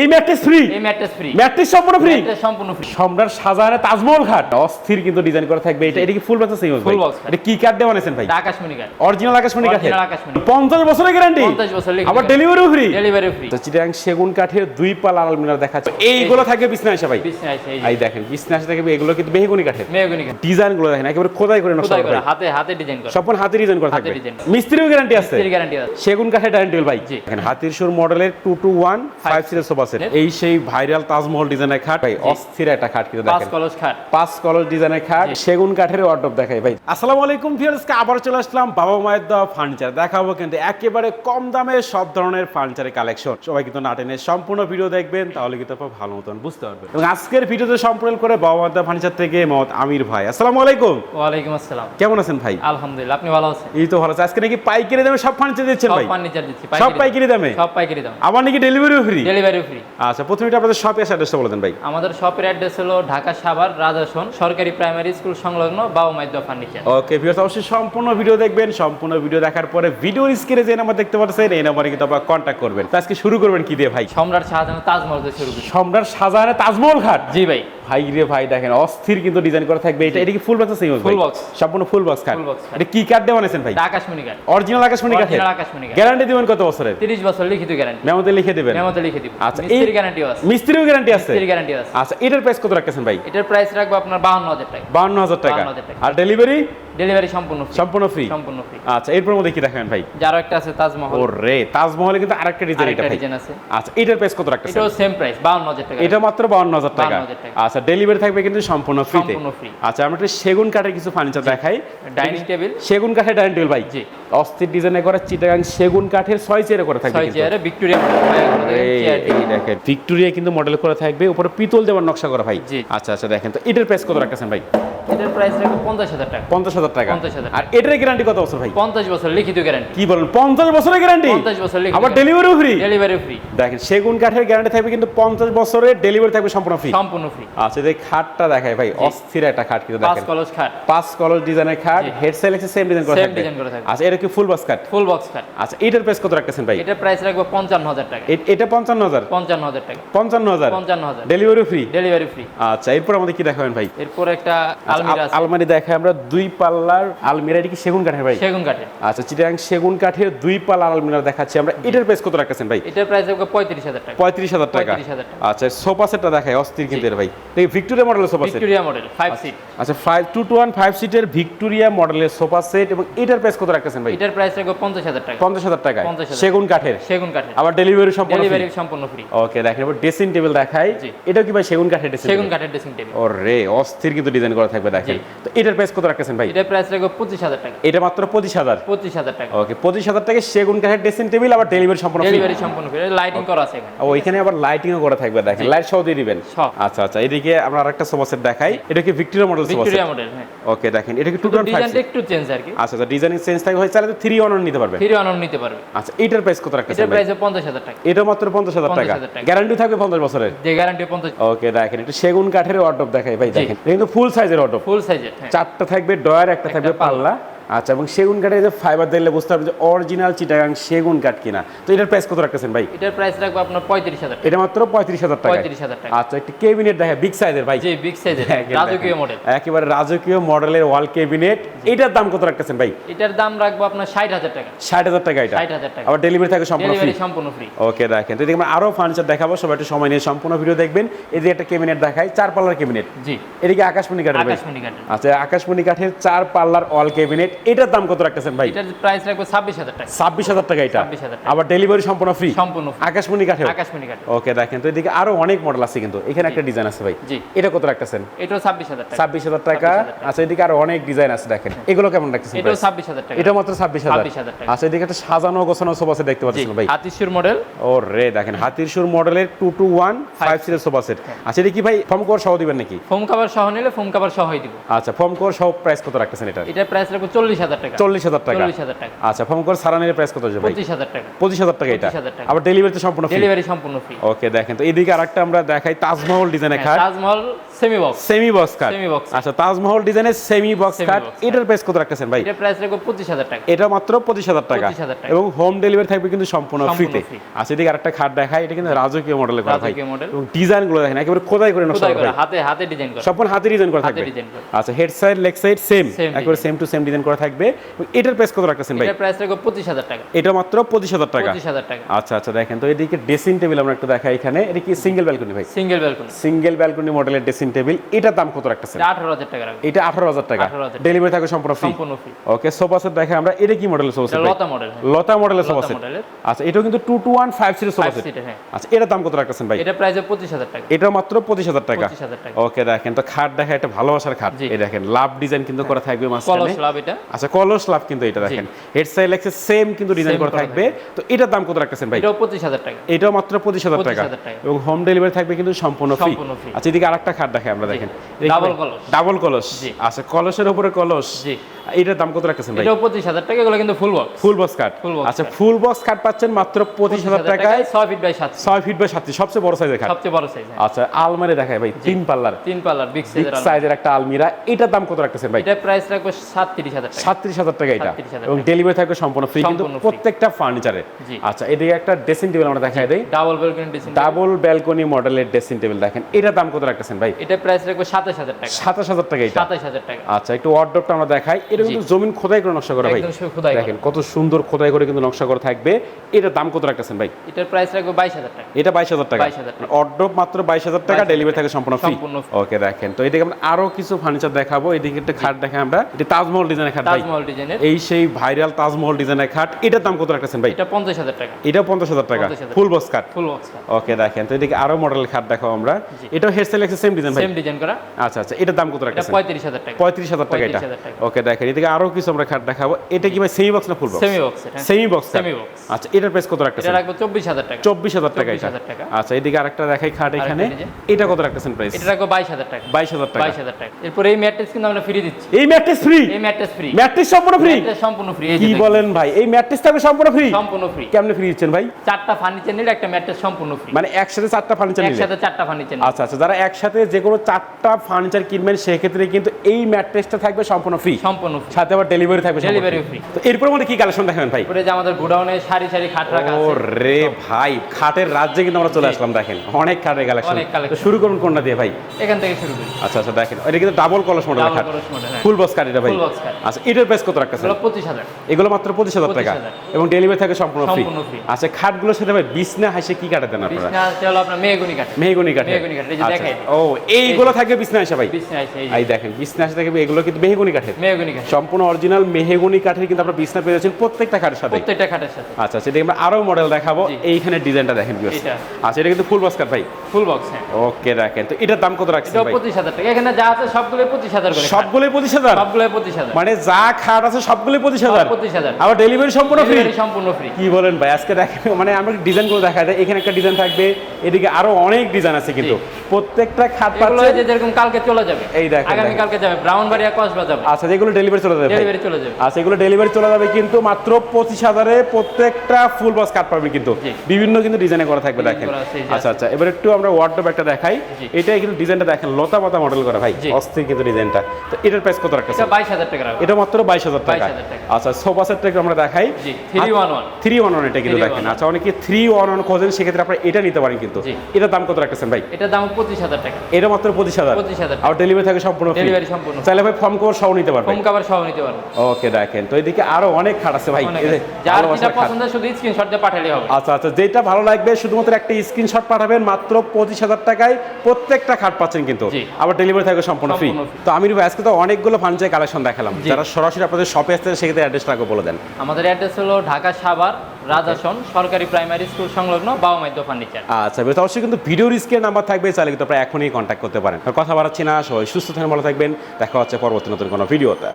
এই mattress free এই mattress free mattress সম্পূর্ণ ফ্রি ম্যাট্রেস সম্পূর্ণ ফ্রি সম্রাট শাহজাহানের তাজমহল খাট অস্থির কিন্তু ডিজাইন করা থাকবে। এটা এটা কি ফুল বক্স সেম box খাট। এটা কি কাঠ দেওয়া বানাইছেন ভাই? আকাশমণি কাঠ। অরিজিনাল আকাশমণি। 50 বছরের গ্যারান্টি 50 বছর আবার। ডেলিভারিও ফ্রি ডেলিভারি ফ্রি তো চিটাং সেগুন কাঠের দুই পাল দেখাচ্ছে। এইগুলো থাকবে বিছনা ভাই। বিছনা এই দেখেন বিছনা থাকবে এগুলো কিন্তু মেহগুনি কাঠের। মেহগনি কাঠ। ডিজাইনগুলো দেখেন একেবারে খোদাই করে নকশা খোদাই করা করা হাতে হাতে ডিজাইন করা। সম্পূর্ণ হাতে ডিজাইন করা থাকবে। মিস্ত্রিও গ্যারান্টি আছে। এর গ্যারান্টি আছে। সেগুন কাঠের টেবিল ভাই। দেখেন হাতির সুর মডেলের টু টু ওয়ান ফাইভ সিটের সোফা সেট এই সেই ভাইরাল তাজমহল ডিজাইনের খাট। ভাই অস্থির একটা খাট কিন্তু পাঁচ কলস খাট। পাঁচ কলর ডিজাইনের খাট সেগুন কাঠের ওয়ার্ডরোব দেখাই ভাই। আসসালামু আলাইকুম ভিউয়ার্সকে আবার চলে আসলাম বাবা মায়ের দেওয়া ফার্নিচার দেখাবো কিন্তু একেবারে কম দামে সব ধরনের ফার্নিচারের কালেকশন সবাই কিন্তু নাটেনের সম্পূর্ণ ভিডিও দেখবেন তাহলে কিন্তু আপনারা ভালো মতন বুঝতে পারবেন। এবং আজকের ভিডিওতে সম্পূর্ণ করে বাবা মায়ের দেওয়া ফার্নিচার থেকে মত আমির ভাই। আসসালামু আলাইকুম। ওয়ালাইকুম আসসালাম। কেমন আছেন ভাই? আলহামদুলিল্লাহ আপনি ভালো আছেন? এই তো ভালো আছে। আজকে নাকি পাইকারি দামে সব ফার্নিচার দিচ্ছেন ভাই? সব ফার্নিচার দিচ্ছি সব পাইকারি দামে। সব পাইকারি দাম। আবার নাকি ডেলিভারিও ফ্রি ডেলিভারি ফ্রি আচ্ছা প্রথমে আপনাদের শপের অ্যাড্রেসটা বলে দেন ভাই। আমাদের শপের অ্যাড্রেস হলো ঢাকা সাভার রাজাসন সরকারি প্রাইমারি স্কুল সংলগ্ন বাবা মাইদ্য ফার্নিচার ওকে ভিউয়ার্স অবশ্যই সম্পূর্ণ ভিডিও দেখবেন। সম্পূর্ণ ভিডিও দেখার পরে ভিডিও স্ক্রিনে যে নাম্বার দেখতে পাচ্ছেন এই নাম্বারে কিন্তু আপনারা কন্ট্যাক্ট করবেন। তো আজকে শুরু করবেন কি দিয়ে ভাই? সম্রাট শাহজাহান তাজমহল দিয়ে শুরু সম্রাট শাহজাহানের তাজমহল ঘাট? জি ভাই। ভাই রে ভাই দেখেন অস্থির কিন্তু ডিজাইন করা থাকবে। এটা এটা কি full box same full box সম্পূর্ণ ফুল বক্স কাঠ। এটা কি কাঠ দিয়ে বানাইছেন ভাই? আকাশমণি কাঠ অরিজিনাল আকাশমণি Original আকাশমণি কাঠ গ্যারান্টি দিবেন কত বছরের? 30 বছর লিখিত গ্যারান্টি মেমোতে লিখে দিবেন। মেমোতে লিখে দিব। আচ্ছা, মিস্ত্রি গ্যারান্টি আছে। মিস্ত্রিও গ্যারান্টি আছে? মিস্ত্রি গ্যারান্টি আছে। আচ্ছা এটার প্রাইস কত রাখতেছেন ভাই? এটার প্রাইস রাখব আপনার 52000 হাজার টাকা। 52,000 টাকা। আর ডেলিভারি ডেলিভারি সম্পূর্ণ সম্পূর্ণ ফ্রি সম্পূর্ণ ফ্রি আচ্ছা এরপর মধ্যে কি দেখাবেন ভাই? একটা আছে তাজমহল। ওরে তাজমহলে কিন্তু আরেকটা ডিজাইন এটা ভাই। ডিজাইন আছে। আচ্ছা এটার প্রাইস কত রাখতেছেন? এটাও সেম প্রাইস 52000 টাকা। এটা মাত্র বাউন্ন হাজার টাকা। 52,000 টাকা। আচ্ছা ডেলিভারি থাকবে কিন্তু সম্পূর্ণ ফ্রিতে সম্পূর্ণ free। আচ্ছা আমরা একটা সেগুন কাঠের কিছু ফার্নিচার দেখাই। ডাইনিং টেবিল সেগুন কাঠের ডাইনিং টেবিল ভাই। জি। অস্থির ডিজাইনে করা চিটাগাং সেগুন কাঠের ছয় চেয়ারে করা থাকবে চেয়ারে ভিক্টোরিয়া এই দেখেন ভিক্টোরিয়া কিন্তু মডেল করা থাকবে। উপরে পিতল দেওয়ার নকশা করা ভাই। আচ্ছা আচ্ছা দেখেন তো এটার প্রাইস কত রাখতেছেন ভাই? এটার প্রাইস রাখব পঞ্চাশ হাজার টাকা। পঞ্চাশ হাজার টাকা। 50,000 আর এটার গ্যারান্টি কত বছর ভাই? পঞ্চাশ বছর লিখিত গ্যারান্টি কি বলেন পঞ্চাশ বছরের গ্যারান্টি 50 বছর আবার। ডেলিভারিও ফ্রি ডেলিভারি ফ্রি দেখেন সেগুন কাঠের গ্যারান্টি থাকবে কিন্তু পঞ্চাশ বছরের ডেলিভারি থাকবে সম্পূর্ণ ফ্রি সম্পূর্ণ ফ্রি আচ্ছা এই খাটটা দেখায় ভাই অস্থির একটা খাট কিন্তু পাঁচ কলস খাট। পাঁচ কলর ডিজাইনের খাট। হেড সেলেক্সে সেম ডিজাইন করা থাকবে। আচ্ছা এটা কি ফুল বাস কাট ফুল বক্স খাট। আচ্ছা এটার প্রাইস কত রাখতেছেন ভাই? এটার প্রাইস রাখব পঞ্চান্ন হাজার টাকা। এটা পঞ্চান্ন হাজার? পঞ্চান্ন হাজার টাকা। পঞ্চান্ন হাজার? পঞ্চান্ন হাজার। ডেলিভারি ফ্রি ডেলিভারি ফ্রি আচ্ছা এরপর আমাদের কি দেখাবেন ভাই? এরপর একটা আলমিরা আছে। আলমারি দেখায় আমরা দুই পাল্লার আলমিরা এটা কি সেগুন কাঠের ভাই? সেগুন কাঠের। আচ্ছা চিটাং সেগুন কাঠের দুই পাল্লার আলমিরা দেখাচ্ছি আমরা। এটার প্রাইস কত রাখতেছেন ভাই? এটার প্রাইস পঁয়ত্রিশ হাজার টাকা। পঁয়ত্রিশ হাজার টাকা। 35,000 টাকা। আচ্ছা সোফা সেটটা দেখায় অস্থির কিন্তু এর ভাই। দেখি ভিক্টোরিয়া মডেলের sofa set. Victoria model five seat আচ্ছা five two two one five সিটের ভিক্টোরিয়া মডেলের সোফা সেট এবং এটার প্রাইস কত রাখতেছেন ভাই? এটার প্রাইস রাখব পঞ্চাশ হাজার টাকা। পঞ্চাশ হাজার টাকা সেগুন কাঠের? সেগুন কাঠের। আবার ডেলিভারি সম্পূর্ণ ডেলিভারি সম্পূর্ণ ফ্রি ওকে দেখেন এবার ড্রেসিং টেবিল দেখাই। এটা কি ভাই সেগুন কাঠের ড্রেসিং সেগুন কাঠের ড্রেসিং টেবিল ওরে অস্থির কিন্তু ডিজাইন করা থাকবে দেখেন। তো এটার প্রাইস কত রাখতেছেন ভাই? এটার প্রাইস রাখব পঁচিশ হাজার টাকা। এটা মাত্র পঁচিশ হাজার। পঁচিশ হাজার টাকা। ওকে পঁচিশ হাজার টাকা সেগুন কাঠের ড্রেসিং টেবিল আবার ডেলিভারি সম্পূর্ণ। ডেলিভারি সম্পূর্ণ ফ্রি লাইটিং করা আছে ও এখানে আবার লাইটিংও করা থাকবে দেখেন। লাইট সহ দিয়ে দিবেন। আচ্ছা আচ্ছা এদিকে আমরা আরেকটা সোফা সেট দেখাই। এটা কি Victoria model sofa Victoria model হ্যাঁ। ওকে দেখেন এটা কি টু ডিজাইনটা একটু চেঞ্জ আর কি। আচ্ছা আচ্ছা ডিজাইনিং চেঞ্জ থাকবে হয় চাইলে থ্রি অন নিতে পারবে। ফ্রি অনার নিতে পারবে। আচ্ছা এটার প্রাইস কত রাখতেছেন এটার প্রাইস পঞ্চাশ হাজার টাকা। এটা মাত্র পঞ্চাশ হাজার টাকা। 50,000 টাকা। গ্যারান্টি থাকবে পঞ্চাশ বছরের? যে গ্যারান্টি পঞ্চাশ ওকে দেখেন এটা সেগুন কাঠের অর্ডব দেখাই ভাই দেখেন। এটা কিন্তু ফুল সাইজের ফুল সাইজের চারটা থাকবে ডয়ার একটা থাকবে পাল্লা। আচ্ছা এবং সেগুন কাঠে যে ফাইবার দিলে বুঝতে পারবে যে অরিজিনাল চিটাগাং সেগুন কাঠ কিনা। তো এটার প্রাইস কত রাখতেছেন ভাই? এটার প্রাইস রাখব আপনার পঁয়ত্রিশ হাজার টাকা। এটা মাত্র পঁয়ত্রিশ হাজার টাকা পঁয়ত্রিশ হাজার টাকা। আচ্ছা একটা কেবিনেট দেখা বিগ সাইজের ভাই। যে বিগ সাইজের রাজকীয় মডেল একেবারে রাজকীয় মডেলের ওয়াল কেবিনেট এটার দাম কত রাখতেছেন ভাই? এটার দাম রাখব আপনার ষাট হাজার টাকা। ষাট হাজার টাকা এটা? ষাট হাজার টাকা। আবার ডেলিভারি থাকে সম্পূর্ণ ফ্রি সম্পূর্ণ ফ্রি ওকে দেখেন। তো এদিকে আমরা আরও ফার্নিচার দেখাবো সবাই একটু সময় নিয়ে সম্পূর্ণ ভিডিও দেখবেন। এদিকে একটা কেবিনেট দেখাই চার পাল্লার কেবিনেট জি। এদিকে আকাশমণি কাঠের ভাই। আকাশমণি কাঠের। আচ্ছা আকাশমণি কাঠের চার পাল্লার অল কেবিনেট এটার দাম কত রাখতেছেন ভাই? এটার প্রাইস রাখব ছাব্বিশ হাজার টাকা। ছাব্বিশ হাজার টাকা এটা? 26,000 টাকা। আবার ডেলিভারি সম্পূর্ণ ফ্রি সম্পূর্ণ। আকাশমণি কাঠের আকাশমণি কাঠের ওকে দেখেন তো এদিকে আরও অনেক মডেল আছে কিন্তু। এখানে একটা ডিজাইন আছে ভাই। জি। এটা কত রাখতেছেন? ছাব্বিশ হাজার টাকা। ছাব্বিশ হাজার টাকা। 26,000 টাকা। আচ্ছা এদিকে আরও অনেক ডিজাইন আছে দেখেন। এগুলো কেমন রাখতেছেন? ছাব্বিশ হাজার টাকা। এটা মাত্র ছাব্বিশ হাজার। 26,000 টাকা। আচ্ছা এদিকে একটা সাজানো গোছানো সোফা সেট দেখতে পাচ্ছেন ভাই। হাতিশুর মডেল ও রে দেখেন হাতির সুর মডেলের টু টু ওয়ান ফাইভ সিটের সোফা সেট আচ্ছা এটা কি ভাই ফর্ম কোর সহ দিবেন নাকি? ফোম কাভার সহ নিলে ফোম কাভার সহই দিব। আচ্ছা ফর্ম কোর সহ প্রাইস কত রাখতেছেন এটা এটার প্রাইস রাখব চল্লিশ চল্লিশ হাজার টাকা। চল্লিশ হাজার টাকা। চল্লিশ হাজার টাকা। আচ্ছা ফোন করে সারানের প্রাইস কত যাবে পঁচিশ হাজার টাকা। পঁচিশ হাজার টাকা এটা? 25,000 টাকা। আবার সম্পূর্ণ ডেলিভারি সম্পূর্ণ ফ্রি ওকে দেখেন তো এইদিকে আরেকটা আমরা দেখাই তাজমহল ডিজাইনের খাট। Taj Mahal semi box semi box cut Semi box. আচ্ছা তাজমহল ডিজাইনের সেমি বক্স Semi এটার প্রাইস কত রাখতেছেন ভাই? এটা প্রাইস রাখব পঁচিশ হাজার টাকা। এটা মাত্র পঁচিশ হাজার টাকা। এবং হোম ডেলিভারি থাকবে কিন্তু সম্পূর্ণ ফ্রিতে আচ্ছা এদিকে আরেকটা খাট দেখাই এটা কিন্তু রাজকীয় মডেলের করা ভাই। এবং ডিজাইনগুলো দেখেন একেবারে খোদাই করে নকশা খোদাই করা করা হাতে হাতে ডিজাইন করা। সম্পূর্ণ হাতে ডিজাইন করা থাকবে। আচ্ছা head side leg side same একেবারে সেম টু সেম ডিজাইন করা থাকবে। এটার প্রাইস কত রাখতেছেন ভাই? এটা প্রাইস রাখব পঁচিশ হাজার টাকা। এটা মাত্র পঁচিশ হাজার টাকা? পঁচিশ হাজার টাকা। আচ্ছা আচ্ছা দেখেন তো এদিকে ড্রেসিং টেবিল আমরা একটু দেখাই এখানে। এটা কি সিঙ্গেল ব্যালকনি ভাই? সিঙ্গেল ব্যালকনি সিঙ্গেল ব্যালকনি মডেলের ড্রেসিং টেবিল এটার দাম কত রাখতেছেন? এটা আঠারো হাজার টাকা রাখব। এটা আঠারো হাজার টাকা? ডেলিভারি থাকবে সম্পূর্ণ ফ্রি সম্পূর্ণ ফ্রি ওকে সোফা সেট দেখে আমরা। এটা কি মডেলের সোফা সেট লতা মডেল লতা মডেলের সোফা সেট আচ্ছা এটাও কিন্তু টু টু ওয়ান ফাইভ সিটের সোফা সেট হ্যাঁ। আচ্ছা এটার দাম কত রাখতেছেন ভাই? এটা প্রাইস পঁচিশ হাজার টাকা। এটা মাত্র পঁচিশ হাজার টাকা। পঁচিশ হাজার টাকা। ওকে দেখেন তো খাট দেখা একটা ভালোবাসার খাট। এই দেখেন লাভ ডিজাইন কিন্তু করা থাকবে কলস লাভ এটা। আচ্ছা কলস লাভ কিন্তু এটা দেখেন। হেড সাইড লেগসে সেম কিন্তু ডিজাইন করা থাকবে। তো এটার দাম কত রাখতেছেন ভাই? এটাও পঁচিশ হাজার টাকা। এটাও মাত্র পঁচিশ হাজার টাকা। 25,000 টাকা। এবং হোম ডেলিভারি থাকবে কিন্তু সম্পূর্ণ ফ্রি আচ্ছা এদিকে আরেকটা খাট দেখে আমরা দেখেন। ডাবল কলস। ডাবল কলস আচ্ছা কলসের উপরে কলস জি। এটার দাম কত রাখতেছেন ভাই? পঁচিশ হাজার টাকা এগুলো কিন্তু full box full box cut আচ্ছা ফুল বক্স কাট পাচ্ছেন মাত্র পঁচিশ হাজার টাকায় ছয় ফিট বাই সাত ছয় ফিট বাই সাতটি সবচেয়ে বড় সাইজের খাট সবচেয়ে বড় সাইজ আচ্ছা আলমারি দেখায় ভাই তিন পাল্লার। তিন পাল্লার বিগ সাইজের সাইজের একটা আলমিরা। এটার দাম কত রাখতেছেন ভাই? এটা প্রাইস রাখব সাতত্রিশ হাজার টাকা। সাতত্রিশ হাজার টাকা এটা। এবং ডেলিভারি থাকবে সম্পূর্ণ ফ্রি কিন্তু প্রত্যেকটা ফার্নিচারে আচ্ছা এদিকে একটা ড্রেসিং টেবিল আমরা দেখাই দেই। Double balcony design double balcony মডেলের ড্রেসিং টেবিল দেখেন। এটার দাম কত রাখতেছেন ভাই? এটা প্রাইস রাখব সাতাশ হাজার টাকা। সাতাশ হাজার টাকা এটা। সাতাশ হাজার টাকা। আচ্ছা একটু ওয়ার্ডরোবটা আমরা দেখাই। এটা কিন্তু জমিন খোদাই করে নকশা করা ভাই। দেখেন কত সুন্দর খোদাই করে কিন্তু নকশা করা থাকবে। এটার দাম কত রাখতেছেন ভাই? এটার প্রাইস রাখব বাইশ হাজার টাকা। এটা বাইশ হাজার টাকা। অর্ডার মাত্র বাইশ হাজার টাকা ডেলিভারি থাকে সম্পূর্ণ ফ্রি ওকে দেখেন। তো এদিকে আমরা আরও কিছু ফার্নিচার দেখাবো। এদিকে একটা খাট দেখাই আমরা। এটা তাজমহল ডিজাইনের খাট তাজমহল ডিজাইনের এই সেই ভাইরাল তাজমহল ডিজাইনের খাট এটার দাম কত রাখতেছেন ভাই? এটা পঞ্চাশ হাজার টাকা। এটা পঞ্চাশ হাজার টাকা। Full box cut full box okay দেখেন। তো এদিকে আরও মডেলের খাট দেখাবো আমরা। এটাও হেয়ার স্টাইল সেম ডিজাইন ভাই? সেম ডিজাইন করা। আচ্ছা আচ্ছা। এটার দাম কত এটা রাখতেছেন? পঁয়ত্রিশ হাজার টাকা। পঁয়ত্রিশ হাজার টাকা এটা। ওকে দেখেন। এদিকে আরও কিছু আমরা খাট দেখাবো। এটা কি ভাই সেমি বক্স না full box semi box semi box Semi box। আচ্ছা এটার প্রাইস কত রাখতেছেন? এটা রাখব চব্বিশ হাজার টাকা। চব্বিশ হাজার টাকা এটা। আচ্ছা এদিকে আরেকটা দেখাই খাট এখানে। এটা কত রাখতেছেন প্রাইস এটা রাখব বাইশ হাজার টাকা। বাইশ হাজার টাকা। বাইশ হাজার টাকা। এরপর এই ম্যাট্রেস কিন্তু আমরা ফ্রি দিচ্ছি। এই ম্যাট্রেস ফ্রি এই ম্যাট্রেস ফ্রি ম্যাট্রেস সম্পূর্ণ ফ্রি ম্যাট্রেস সম্পূর্ণ ফ্রি কি বলেন ভাই এই ম্যাট্রেস থাকবে সম্পূর্ণ ফ্রি সম্পূর্ণ ফ্রি কেমনে ফ্রি দিচ্ছেন ভাই? চারটা ফার্নিচার নিলে একটা ম্যাট্রেস সম্পূর্ণ ফ্রি মানে একসাথে চারটা ফার্নিচার নিলে? একসাথে চারটা ফার্নিচার আচ্ছা আচ্ছা যারা একসাথে যে কোনো চারটা ফার্নিচার কিনবেন সেক্ষেত্রে কিন্তু এই ম্যাট্রেসটা থাকবে সম্পূর্ণ ফ্রি সম্পূর্ণ ফ্রি সাথে আবার ডেলিভারি থাকবে সম্পূর্ণ free। free। তো এরপর মধ্যে কি কালেকশন দেখাবেন ভাই? এরপরে যে আমাদের গোডাউনে সারি সারি খাট রাখা আছে। রে ভাই খাটের রাজ্যে কিন্তু আমরা চলে আসলাম দেখেন। অনেক খাটের কালেকশন collection। শুরু করুন কোনটা দিয়ে ভাই? এখান থেকে শুরু করি। আচ্ছা আচ্ছা দেখেন। এটা কিন্তু ডাবল কলস মডেল খাট। হ্যাঁ। ফুল বক্স কাট এটা ভাই। আচ্ছা এটার প্রাইস কত রাখতেছেন? এগুলো পঁচিশ হাজার। এগুলো মাত্র পঁচিশ হাজার টাকা। এবং ডেলিভারি থাকে সম্পূর্ণ ফ্রি সম্পূর্ণ। আচ্ছা খাটগুলোর সাথে ভাই বিছনা হাসে কি কাটে দেন আপনারা? বিছনা হলো আপনার মেহগুনি কাঠ। মেহগনি কাঠে মেহগনি কাঠ, এই যে আচ্ছা, দেখাই। ও এইগুলো থাকবে বিছনা হাসে ভাই? বিছনা আছে এই দেখেন বিছনা হাসে থাকবে এগুলো কিন্তু মেহগনি কাঠের। মেহগুনি কাঠ। সম্পূর্ণ অরিজিনাল মেহেগুনি কাঠের কিন্তু আপনারা বিছনা পেয়ে যাচ্ছেন প্রত্যেকটা খাটের সাথে প্রত্যেকটা খাটের সাথে। আচ্ছা সেটা আমরা আরও মডেল দেখাবো। এইখানে ডিজাইনটা দেখেন। আচ্ছা এটা কিন্তু ফুল বক্স কাট ভাই। ফুল বক্স হ্যাঁ। ওকে দেখেন। তো এটার দাম কত রাখছেন ভাই? পঁচিশ হাজার টাকা। এখানে যা আছে সবগুলো পঁচিশ হাজার করে খাট। সবগুলোই পঁচিশ হাজার? সবগুলো পঁচিশ হাজার। মানে যা খাট আছে সবগুলোই পঁচিশ হাজার? পঁচিশ হাজার। আবার ডেলিভারি সম্পূর্ণ ফ্রি সম্পূর্ণ ফ্রি কি বলেন ভাই? আজকে দেখেন মানে আমরা ডিজাইনগুলো দেখা যায় এখানে একটা ডিজাইন থাকবে। এদিকে আরও অনেক ডিজাইন আছে কিন্তু। প্রত্যেকটা খাট পাচ্ছে যেরকম কালকে চলে যাবে। এই দেখেন, আগামী কালকে যাবে। ব্রাউন বাড়িয়া কসবা যাবে আচ্ছা যেগুলো ডেলিভারি চলে যাবে ডেলিভারি চলে যাবে। আচ্ছা এগুলো ডেলিভারি চলে যাবে কিন্তু মাত্র পঁচিশ হাজারে প্রত্যেকটা ফুল বক্স কাট পাবেন কিন্তু। বিভিন্ন কিন্তু ডিজাইনে করা থাকবে দেখেন। আচ্ছা আচ্ছা এবার একটু আমরা ওয়ার্ডরোব একটা দেখাই। কিন্তু ডিজাইনটা দেখেন লতা পাতা মডেল করা ভাই। অস্থির কিন্তু ডিজাইনটা তো এটার প্রাইস কত রাখতেছে বাইশ হাজার টাকা এটা মাত্র বাইশ হাজার টাকা। আচ্ছা সোফা সেটটা একটু আমরা দেখাই। Three one one three one one এটা কিন্তু দেখেন। আচ্ছা অনেকে থ্রি ওয়ান ওয়ান খোঁজেন সেক্ষেত্রে আপনারা এটা নিতে পারেন কিন্তু। এটার দাম কত রাখতেছেন ভাই? এটার দাম পঁচিশ হাজার টাকা। এটা মাত্র পঁচিশ হাজার। 25,000 আর ডেলিভারি থাকে সম্পূর্ণ ডেলিভারি সম্পূর্ণ চাইলে ভাই ফর্ম কভার সহ নিতে পারবেন কাভার সহ নিতে পারব। ওকে দেখেন। তো এদিকে আরও অনেক খাট আছে ভাই। যার যেটা পছন্দ শুধু স্ক্রিনশট দিয়ে পাঠালে হবে। আচ্ছা আচ্ছা যেটা ভালো লাগবে শুধুমাত্র একটা স্ক্রিনশট পাঠাবেন মাত্র পঁচিশ হাজার টাকায় প্রত্যেকটা খাট পাচ্ছেন কিন্তু। আবার ডেলিভারি থাকবে সম্পূর্ণ ফ্রি তো আমির ভাই আজকে তো অনেকগুলো ফার্নিচার কালেকশন দেখালাম। যারা সরাসরি আপনাদের শপে আসতে সেক্ষেত্রে অ্যাড্রেসটা আগে বলে দেন। আমাদের অ্যাড্রেস হলো ঢাকা সাভার রাজাসন সরকারি প্রাইমারি স্কুল সংলগ্ন বাউমাইদ্য ফার্নিচার আচ্ছা বেশ অবশ্যই কিন্তু ভিডিওর স্ক্রিনের নাম্বার থাকবে চাইলে কিন্তু আপনারা এখনই কন্ট্যাক্ট করতে পারেন। কথা বাড়াচ্ছি না সবাই সুস্থ থাকেন ভালো থাকবেন। দেখা হচ্ছে পরবর্তী নতুন কোনো ভিডিওতে